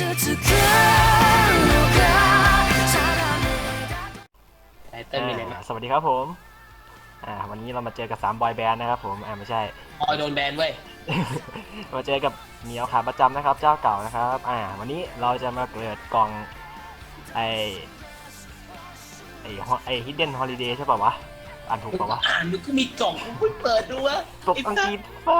สวัสดีครับผม อ่า วันนี้เรามาเจอกับสามบอยแบนด์นะครับผม อ่าไม่ใช่ ออยโดนแบนเว้ย มาเจอกับเหมียวขาประจำนะครับ เจ้าเก่านะครับ อ่า วันนี้เราจะมาเปิดกล่องไอไอฮอไอฮิดเด้นฮอลิเดย์ใช่ป่าวะ อ่านถูกป่าวะอ่านดูกมีกล่องกูเพิ่งเปิดดูวะตกอังกฤษไป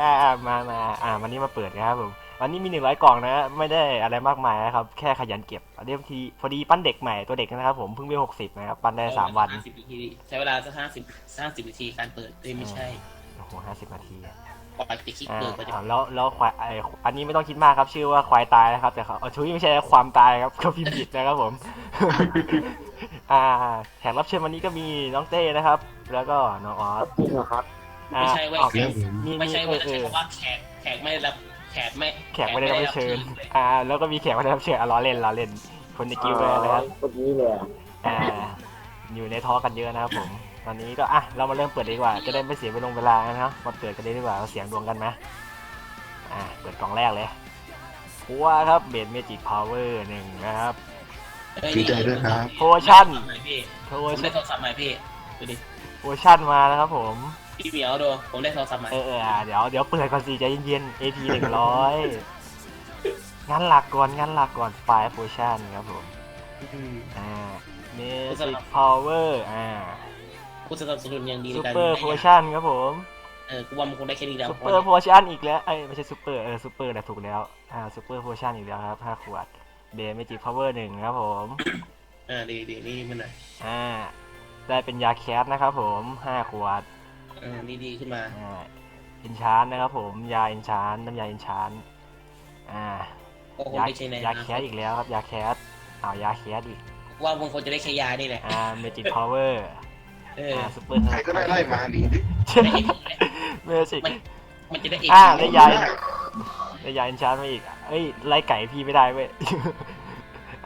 อ่ามามาอ่าวันนี้มาเปิดนครับผม วันนี้มีหนึ่งร้อยกล่องนะ ไม่ได้อะไรมากมายนะครับ แค่ขยันเก็บอันนี้บางทีพอดีปั้นเด็กใหม่ตัวเด็กนะครับผมเพิ่งไปหกสิบนะครับปั้นได้สามวัน ห้าสิบนาทีใช้เวลาสักห้าสิบห้าสิบนาทีการเปิดเอ้ยไม่ใช่โอ้โหห้าสิบนาทีปกติคลิกอ่าเปิดก็จะอ่าแล้วแล้วควายไออันนี้ไม่ต้องคิดมากครับ ชื่อว่าควายตายนะครับแต่เขาเอาชุยไม่ใช่ความตายครับเขาพิมพ์ผิดนะครับผม อ่าแขกรับเชิญวันนี้ก็มีน้องเต้นะครับ แล้วก็น้องออสจริงเหรอครับไม่ใช่เว้ยอ่าแขกมีไม่ใช่เอเว้ยอแต่เอใช้อคำว่าแขกแขกไม่ได้รับ แขกไม่แขกไม่ได้รับเชิญ อ่า แล้วก็มีแขกไม่ได้รับเชิญอะล้อเล่นล้อเล่น คนในกิวเลยนะครับ คนนี้เลยอะอ่า อยู่ในท้อกันเยอะนะครับผม ตอนนี้ก็อะเรามาเริ่มเปิดดีกว่า จะได้ไม่เสียเวลาเวลานะครับมาเปิดกันเลยดีกว่าเอาเสียงดวงกันไหมอ่า เปิดกล่องแรกเลยพัวครับเบดเมจิกพาวเวอร์หนึ่งนะครับดีใจด้วยครับ โพชั่นพี่โพผมชั่ได้นโทรศัพท์ใหม่พี่ดูดิโพชั่นมานะครับผม พี่เหมียวดู ผมได้โทรศัพท์ใหม่ เออเอออะเดี๋ยวเดี๋ยวเปิดก่อนสิใจเย็นๆ AP หนึ่งร้อยงานหลักก่อนงานหลักก่อนไฟโพชั่นครับผมอืมอ่าเมจิกพาวเวอร์อ่า ผู้สนับสนุนอย่างดีในซูการเปอร์โพชั่นครับผม เออกูว่ามันคงได้แค่นี้แล้วซูเปอร์โพชั่นอีกแล้ว เอ้ยไม่ใช่ซูเปอร์เออซูเปอร์แหละถูกแล้ว อ่าซูเปอร์โพชั่นอีกแล้วครับห้าขวด เบนเมจิกพาวเวอร์หนึ่งครับผมอ่าดีดีนี่มันหน่อยอ่า ได้เป็นยาแคสนะครับผมห้าขวด เออนี่ดีขึ้นมา อ่าอินชานนะครับผมยาอินชานน้ำยาอินชานอ่าก็คงยาได้ใช้ในยาแคสอีกแล้วครับยาแคสอ้าวยาแคสอีกว่ามันคงจะได้ใช้ยานี่แหละอ่าเมจิกพาวเวอร์เออ อ่าซูเปอร์ใครก็ได้ไล่มาหนีดิเมจิก มัน มันจะได้เอกอ่าได้ยา ได้ยาอินชานมาอีกเอ้ยไล่ไก่พี่ไม่ได้เว้ย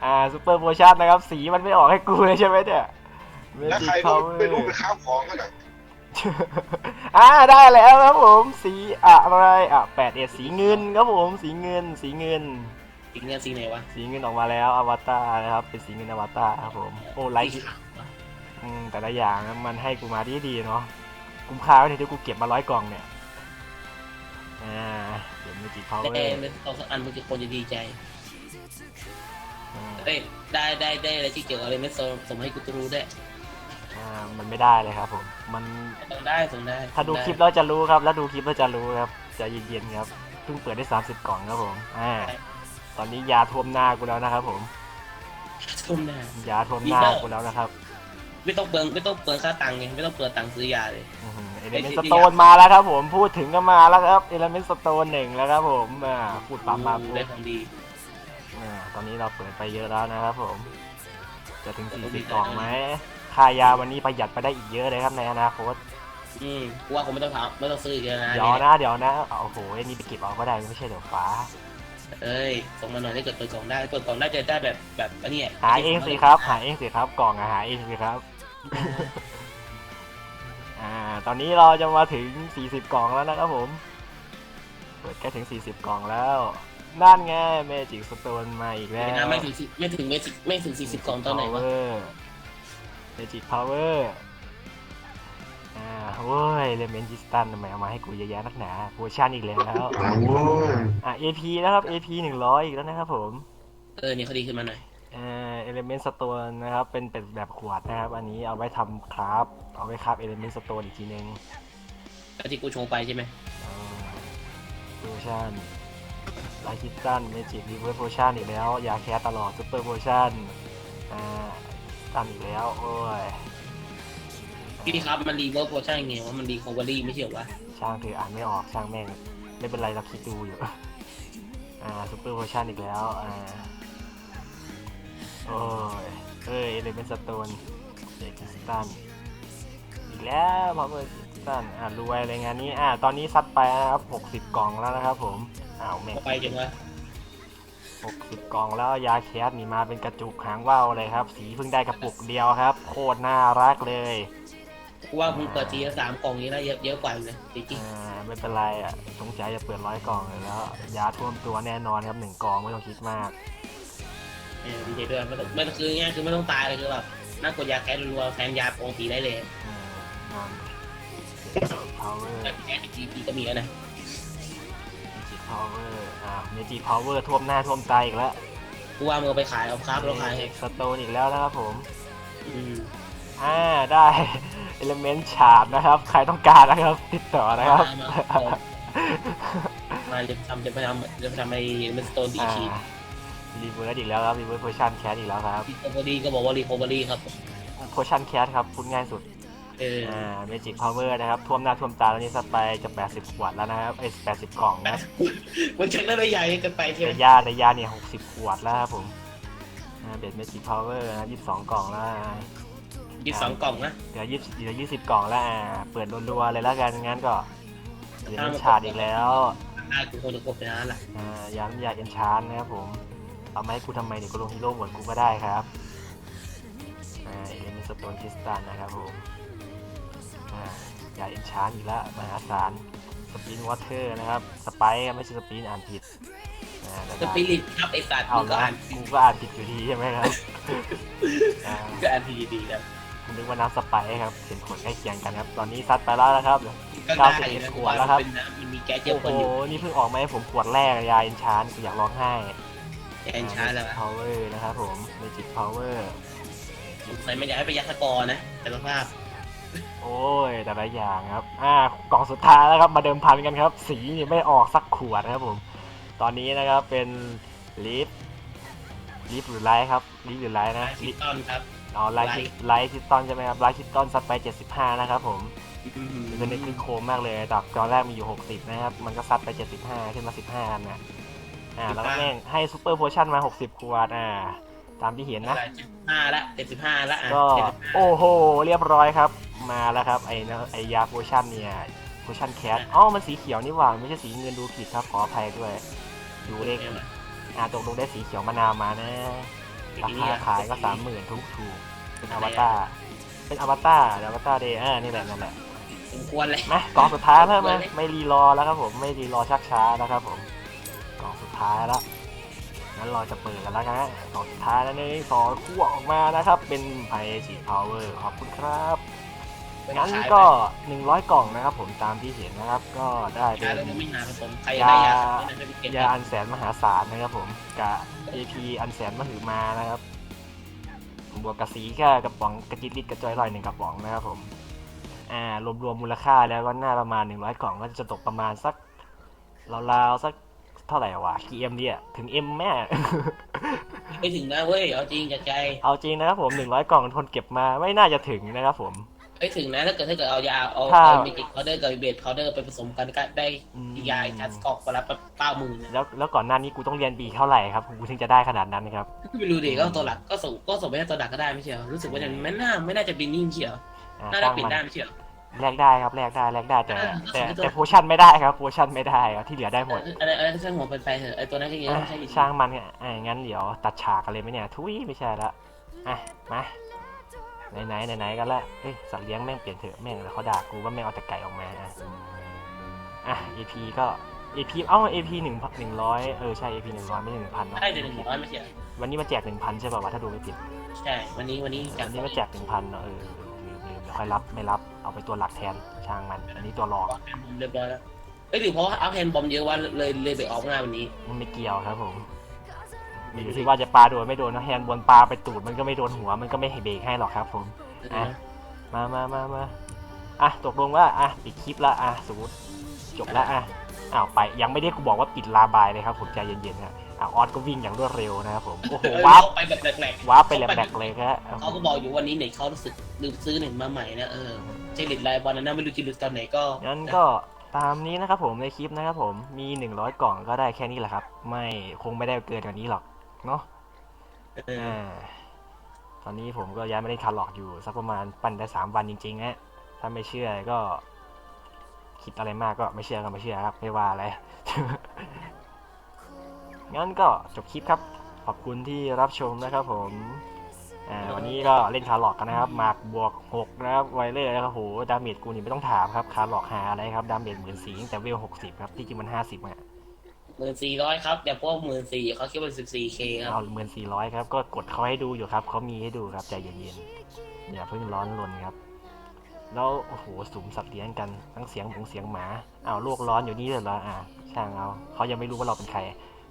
อ่าซูเปอร์โพชั่นนะครับ สีมันไม่ออกให้กูเลยใช่ไหมเนี่ยเมแล้วจิใคกรพาก็วเวอไม่รู้ร์ไปข้าวของกันอะ อ่าได้แล้วครับผมสีอะไรอะแปดเอ็ดสีเงินครับผมสีเงินสีเงินสีเงินสีไหนวะสีเงินออกมาแล้วอวตารนะครับเป็นสีเงินอวตารครับผมโอ้ไลท์สีขาววะอืมแต่ละอย่างนะมันให้กูมาดีดีๆเนาะคุ้มค่าไว้ที่กูเก็บมาร้อยกล่องเนี่ยอ่าเดี๋ยวมีจีพาวเวอได้ร์ไม่ต้องสักอันมันจะคนจะดีใจเอ้ยได้ได้ได้อะไรที่เกี่ยวกับอะไรไม่ส่งส่งให้กูตรู้ได้วย อ่ามันไม่ได้เลยครับ ผม มันส่งได้ส่งได้ถ้าดูส่งไคลิปแล้วจะรู้ครับ แล้วดูคลิปแล้วจะรู้ครับใจะเย็นๆครับเพิ่งเปิดได้ 30 กล่องครับผมอ่าตอนนี้ยาท่วมหน้ากูแล้วนะครับ ผม ทุ่มหน้ายาท่วมหน้ากูแล้วนะครับไม่ต้องเปลืองไม่ต้องเปลืองค่าตังค์ไงไม่ต้องเปลืองตังค์ซื้อยาเลย เอเลเมนต์สโตนมาแล้วครับ ผมพูดถึงก็มาแล้วครับเอเลเมนต์สโตนหนึ่งแล้วครับ ผมอ่าพูดปั๊มมาปุ๊ได้บของดีอ่าตอนนี้เราเปิดไปเยอะแล้วนะครับ ผม จะถึง 40 กล่องไหม ค่ายาวันนี้ประหยัดไปได้อีกเยอะเลยครับในอนาคตอืมกูว่าคงไม่ต้องถามไม่ต้องซื้ออีกแล้วนะเดี๋ยวนะเดี๋ยวนะเอาโอ้โหไอ้นี่ไปเก็บเอาก็ได้ไม่ใช่เดี๋ยวฟ้าเอ้ยส่งมาหน่อยถ้าเกิดเปิดกล่องได้เปิดกล่องได้จะได้แบบแบบอันนี้หาเองสิครับหาเองสิครับกล่องอะหาเองสิครับอ่าตอนนี้เราจะมาถึง 40 กล่องแล้วนะครับผม เปิดใกล้ถึง 40 กล่องแล้วนั่นไงเมจิกสโตนมาอีกแล้วนะไม่ถึงสิไม่ถึงไม่ถึงไม่ถึงสี่สิบกล่องตอนไหนวะ เมจิกพาวเวอร์อ่าโอ้ยเลเมนจิสตันทำไมเอามาให้กูเยอะแยะนักหนาโพชั่นอีกแล้วโอ้ยอะ AP นะครับ AP หนึ่งร้อยอีกแล้วนะครับผม เออเนี่ยเขาดีขึ้นมาหน่อย เอ่อเอลิเมนต์สโตนนะครับ เป็นเป็นแบบขวดนะครับ อันนี้เอาไว้ทำคราฟเอาไว้คราฟเอลิเมนต์สโตนอีกทีนึงก็ที่กูโชว์ไปใช่ไหมโพชั่นไลคิสตันเมจิกรีเวิร์สโพชั่นอีกแล้ว ยาแคสตลอดซูเปอร์โพชั่นอ่า ตันอีกแล้วโอ้ยพี่ครับมันรีเวิร์สโพชั่นไงว่ามันรีคอเวอรี่ไม่ใช่เหรอวะช่างเถอะอ่านไม่ออกช่างแม่งไม่เป็นไรเราคิดดูอยู่ อ่าซูเปอร์โพชั่นอีกแล้วอ่าโอ้ยเอ้ยเอลิเมนต์สโตนเด็กสตันอีกแล้วพาวเวอร์สตันอ่ารวยอะไรงานนี้อ่าตอนนี้ซัดไปนะครับหกสิบ60 กล่องแล้วนะครับผมอ้าวแม่งเอาไปจังวะ หกสิบกล่องแล้วยาแคสนี่มาเป็นกระจุกหางว่าวเลยครับ สีเพิ่งได้กระปุกเดียวครับ โคตรน่ารักเลยกูว่ามึงเปิดทีละสามกล่องนี้แล้วเยอะเยอะกว่าอยู่นะจริงอ่าไม่เป็นไรอะสงใจจะเปิดร้อยกล่องเลยแล้ว ยาท่วมตัวแน่นอนครับหนึ่งกองไม่ต้องคิดมากๆเออดีใจด้วยไม่ต้องไม่ต้องคือง่ายคือไม่ต้องตายเลยคือแบบนั่งกดยาแก้รัวๆแทนยาปกติได้เลยอ่านอนพาวเวอร์แบบแก้ทีพีก็มีแล้วนะเมจิ พาวเวอร์อ่าเมจิพาวเวอร์ท่วมหน้าท่วมใจอีกแล้วกูว่ามึงเอาไปขายเอาครับแล้วขายให้สโตนอีกแล้วนะครับผมอืมอ่าได้เอลเมนต์ฉาบนะครับ ใครต้องการนะครับ ติดต่อนะครับ มาจะทำจะไปทำจะไปทำไอ้มันสโตนดีอ่าทีรีเวิร์สอีกแล้วครับรีเวิร์สโพชั่นแคสอีกแล้วครับรีคอเวอรี่ก็บอกว่ารีคอเวอรี่ครับโพชั่นแคสครับพูดง่ายสุด เอออ่าเมจิพาวเวอร์นะครับท่วมหน้าท่วมตาแล้วนี่สไปจะ80ขวดแล้วนะครับเอ้ย80กล่องนะมันชักได้ไม่ใหญ่เกินไปใช่ไหมในยาในยาเนี่ย60ขวดแล้วครับผมอ่าเบสเมจิพาวเวอร์นะ22 กล่องแล้วยี่สิบสองกล่องนะเหลือ20เหลือ20 กล่องแล้วอ่าเปิดรัวๆเลยแล้วกันงั้นก็เดี๋ยวมันฉาดอีกแล้วได้กูคงจะกดไปนานแหละอ่าย้ำยาเอนชานนะครับผมเอามาให้กูทำไมเดี๋ยวกูลงฮีโร่หมดกูก็ได้ครับอ่าเอเลนสโตนคริสตัลนะครับผมอ่า ยาเอนชานอีกแล้วมหาศาลสปินวอเตอร์นะครับ สไปร์ไม่ใช่สปินอ่านผิดอ่าแล้วสก็ปิริตครับไอสัตว์เอามึงก็ละอ่านกูก็อ่านผิดอยู่ดีใช่ไหมครับอ่ามึงก็อ่านทีดีๆนะผมนึกว่าน้ำสไปร์ครับเห็นผลใกล้เคียงกันครับ ตอนนี้ซัดไปแล้วนะครับ ก็ได้นะขวดแล้วครับเป็นน้ำมันมีแก๊สเยอะโอ้คนโหอยู่นี่เพิ่งออกมาให้ผมขวดแรกยาเอนชานกูอยากร้องไห้แอนชาร์แล้วพาวเวอร์นะครับผม Magic Power ใส่ไม่อยากให้ไปยัดสกอร์นะแต่สภาพ โอ้ยแต่ละอย่างครับ อ่ากล่องสุดท้ายแล้วครับมาเดิมพันกันครับ สีนี่ไม่ออกสักขวดนะครับผม ตอนนี้นะครับเป็นลิฟลิฟหรือไลท์ครับลิฟหรือไลท์นะซิตอนครับอ๋อไลท์ Light ไลท์คิตตอนใช่ไหมครับไลท์คิตตอนซัดไป75 นะครับผมเป็นนิดคือโคมมากเลยจากตอนแรกมีอยู่ 60 นะครับ มันก็ซัดไป 75 ขึ้นมา 15กันนะอ่าแล้วก็แม่งให้ซูเปอร์โพชั่นมา 60 ขวดอ่า ตามที่เห็นนะห้าละเจ็ดสิบห้าละอะก็เจ็ดสิบห้าโอ้โห เรียบร้อยครับ มาแล้วครับไอ้นะไอ้ยาโพชั่นเนี่ยโพชั่นแคสอ๋อมันสีเขียวนี่หว่าไม่ใช่สีเงินดูผิดครับขออภัยด้วย ดูเลขอ่าตกลงได้สีเขียวมะนาวมานะราคาขายก็สามหมื่นทุกถูกเป็นอวตารเป็นอวตารอวตารเดย์อ่านี่แหละนั่นแหละสมควรเลยมากล่องสุดท้ายแล้วไหมไม่รีรอแล้วครับผมไม่รีรอชักช้าแล้วครับผมกล่องสุดท้ายแล้ว งั้นเราจะเปิดกันแล้วนะกล่องสุดท้ายแล้วนี่สองคู่ออกมานะครับ เป็นไพจีพาวเวอร์ขอบคุณครับงั้นก็ 100 กล่องนะครับ ผมตามที่เห็นนะครับ ก็ได้เป็ยาแล้วนไม่นานผสมใครได้ยาไม่นานจะไปเก็บยาอันแสนมหาศาลนะครับ ผมกับ AP อันแสนมหึมานะครับบวกกับสีแค่กระป๋องกระจิตลิตรกระจอยลอยหนึ่งกระป๋องนะครับผมอ่ารวมๆมูลค่าแล้วก็น่าประมาณ 100 กล่องก็จะตกประมาณสักราวๆสัก เท่าไหร่วะกี่เอ็มเนี่ยถึงเอ็มแม่ ไม่ถึงนะเว้ย เอาจริงจากใจเอาจริงนะครับผม100กล่องทนเก็บมาไม่น่าจะถึงนะครับผม ไม่ถึงนะ ถ้าเกิดถ้าเกิดเอายาเอาถ้า เอาเมจิกพาวเดอร์กับเบสพาวเดอร์ไปผสมกันก็ได้อืมยาจัสกอกคนละเก้าหมื่นแล้วแล้วก่อนหน้านี้กูต้องเรียนปีเท่าไหร่ครับกูถึงจะได้ขนาดนั้นครับไม่รู้ดิก็ตัวหลักก็ส่งก็ส่งไปให้ตัวหลักก็ได้ไม่ใช่เหรอรู้สึกว่าจะไม่น่าไม่น่าจะบินนิ่งเชียวอ่าน่าจะช่างปิดมันได้ไม่ใช่เหรอ แลกได้ครับแลกได้แลกได้แต่อ่าแต่แล้วสมมุติแต่โพชั่นไม่ได้ครับโพชั่นไม่ได้ครับที่เหลือได้หมดอะไรอะไรที่ช่างหัวเป็นไปเถอะไอตัวนั้นก็ยังอะไม่ใช่ดิช่างมันอะอะงั้นเดี๋ยวตัดฉากกันเลยไหมเนี่ยทุยไม่ใช่ละอะมาไหนไหนไหนไหนกันละเอ้ยสัตว์เลี้ยงแม่งเปลี่ยนเถอะแม่งแล้วเขาด่ากูว่าแม่งเอาแต่ไก่ออกมาอะอะ AP ก็ AP เอ้า AP หนึ่งหนึ่งร้อยเออใช่ AP หนึ่งร้อยไม่ใช่หนึ่งพันเนาะใช่เดี๋ยวหนึ่งร้อยไม่ใช่เหรอวันนี้มาแจกหนึ่งพันใช่ป่าววะถ้าดูไม่ผิดใช่วันนี้วันนี้จากวันนี้มาแจกหนึ่งพันเนาะเออลืมลืมเดี๋ยว ค่อยรับไม่รับเอาไปตัวหลักแทนช่างมัน อันนี้ตัวรองเรียบร้อยแล้วเอ้ยหรือเพราะว่าอัพแฮนบอมเยอะว่าเลยเลยไปออกงานวันนี้มันไม่เกี่ยวครับผมอยู่ที่ว่าจะปาโดนไม่โดนนะแฮนด์บนปลาไปตูดมันก็ไม่โดนหัวมันก็ไม่ให้เบรกให้หรอกครับ ผมอะมามามามาอะตกลงว่าอะปิดคลิปละอะสมมติจบแล้วอะ อ้าวไปยังไม่ได้กูบอกว่าปิดลาบายเลยครับผมใจเย็นๆครับอะออสก็วิ่งอย่างรวดเร็วนะครับผมโอ้โหเออวาร์ปเข้าไปแบบแหลกวาร์ปไปแหลกๆเลยครับๆเขาก็บอกอยู่วันนี้เน็ตเขารู้สึกลืมซื้อเน็ตมาใหม่นะเออใช่เน็ตไลน์บอลนะไม่รู้จะหลุดตอนไหนก็งั้นก็ตามนี้นะครับผมในคลิปนะครับผมมี 100 กล่องก็ได้แค่นี้แหละครับ ไม่คงไม่ได้เกินกว่านี้หรอกเนาะ เออ อ่าตอนนี้ผมก็ย้ายมาเล่นคาร์ลอกอยู่สักประมาณปั่นได้สามวันจริงๆฮะถ้าไม่เชื่อก็ คิดอะไรมากก็ไม่เชื่อก็ไม่เชื่อครับ ไม่ว่าอะไร งั้นก็จบคลิปครับ ขอบคุณที่รับชมนะครับ ผมอ่าวันนี้ก็เล่นคาร์ลอกกันนะครับ หมากบวกหกนะครับไวเลอร์นะครับโหดาเมจกูนี่ไม่ต้องถามครับ คาร์ลอกหาอะไรครับ ดาเมจหมื่นสี่ตั้งแต่เวลหกสิบครับ ที่จริงมันห้าสิบอะหมื่นสี่ร้อยครับแต่พวกหมื่นสี่เขาคิดว่าสิบสี่เคครับเอาหมื่นสี่ร้อยครับ ก็กดเขาให้ดูอยู่ครับ เขามีให้ดูครับใจเย็นๆอย่าเพิ่งร้อนรนครับ แล้วโอ้โหสุมสับเลี้ยงกันทั้งเสียงหมูเสียงหมาอ้าวโลกร้อนอยู่นี่เลยเหรออ่าช่างเอาเขายังไม่รู้ว่าเราเป็นใคร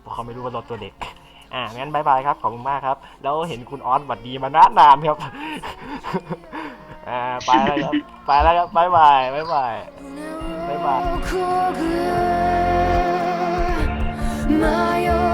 เพราะเขาไม่รู้ว่าเราตัวเด็ก อ่างั้นบายบายครับขอบคุณมากครับ แล้วเห็นคุณออสหวัดดีมานานนานครับอ่าไปแล้วครับไปแล้วครับบายบายบายบายบายบาย